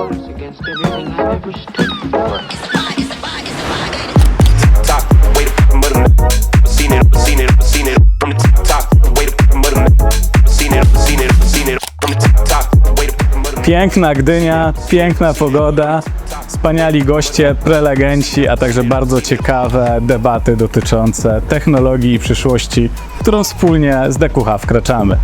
wars against everything I've ever stood for. top, way to fucking mother Seen it, seen it, seen it from the top, way to fucking mother Seen it, seen it, seen it from the top, way to fucking mother Piękna Gdynia, piękna pogoda, wspaniali goście, prelegenci, a także bardzo ciekawe debaty dotyczące technologii i przyszłości, w którą wspólnie z DQH wkraczamy.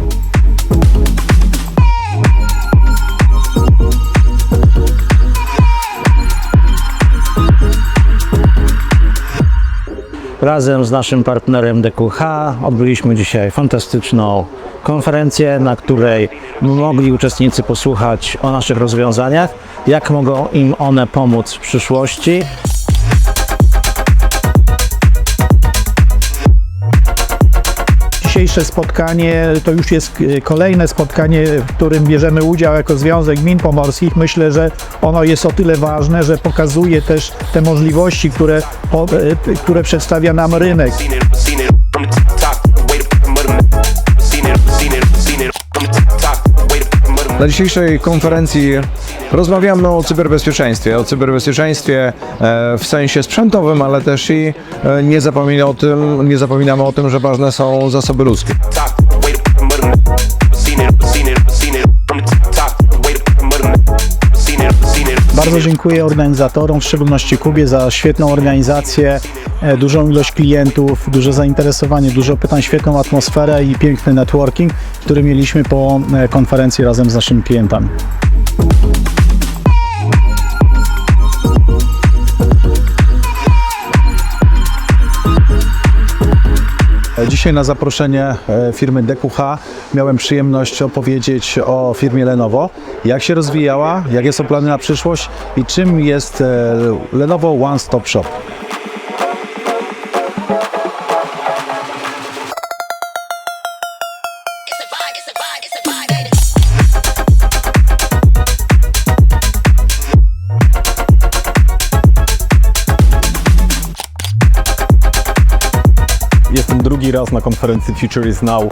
Razem z naszym partnerem DQH odbyliśmy dzisiaj fantastyczną konferencję, na której mogli uczestnicy posłuchać o naszych rozwiązaniach, jak mogą im one pomóc w przyszłości. Dzisiejsze spotkanie to już jest e, kolejne spotkanie, w którym bierzemy udział jako Związek Gmin Pomorskich. Myślę, że ono jest o tyle ważne, że pokazuje też te możliwości, które, e, które przedstawia nam rynek. Na dzisiejszej konferencji rozmawiamy o cyberbezpieczeństwie. O cyberbezpieczeństwie e, w sensie sprzętowym, ale też i e, nie, zapomina o tym, nie zapominamy o tym, że ważne są zasoby ludzkie. Bardzo dziękuję organizatorom, w szczególności Kubie, za świetną organizację, e, dużą ilość klientów, duże zainteresowanie, dużo pytań, świetną atmosferę i piękny networking, który mieliśmy po konferencji razem z naszymi klientami. Dzisiaj na zaproszenie e, firmy DQH miałem przyjemność opowiedzieć o firmie Lenovo, jak się rozwijała, jakie są plany na przyszłość? I czym jest e, Lenovo One Stop Shop. Jestem drugi raz na konferencji Future is Now,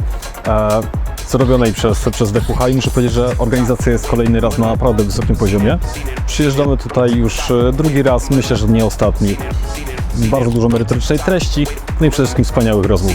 e, zrobionej przez, przez DQH i muszę powiedzieć, że organizacja jest kolejny raz na naprawdę wysokim poziomie. Przyjeżdżamy tutaj już e, drugi raz, myślę, że nie ostatni. Bardzo dużo merytorycznej treści, no i przede wszystkim wspaniałych rozmów.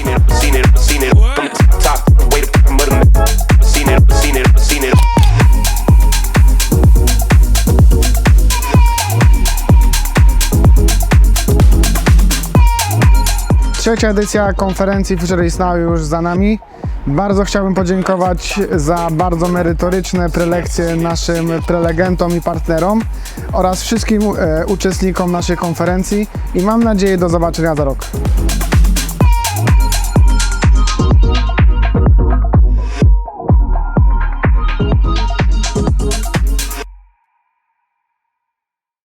Trzecia edycja konferencji is Now już za nami. Bardzo chciałbym podziękować za bardzo merytoryczne prelekcje naszym prelegentom i partnerom oraz wszystkim e, uczestnikom naszej konferencji i mam nadzieję do zobaczenia za rok.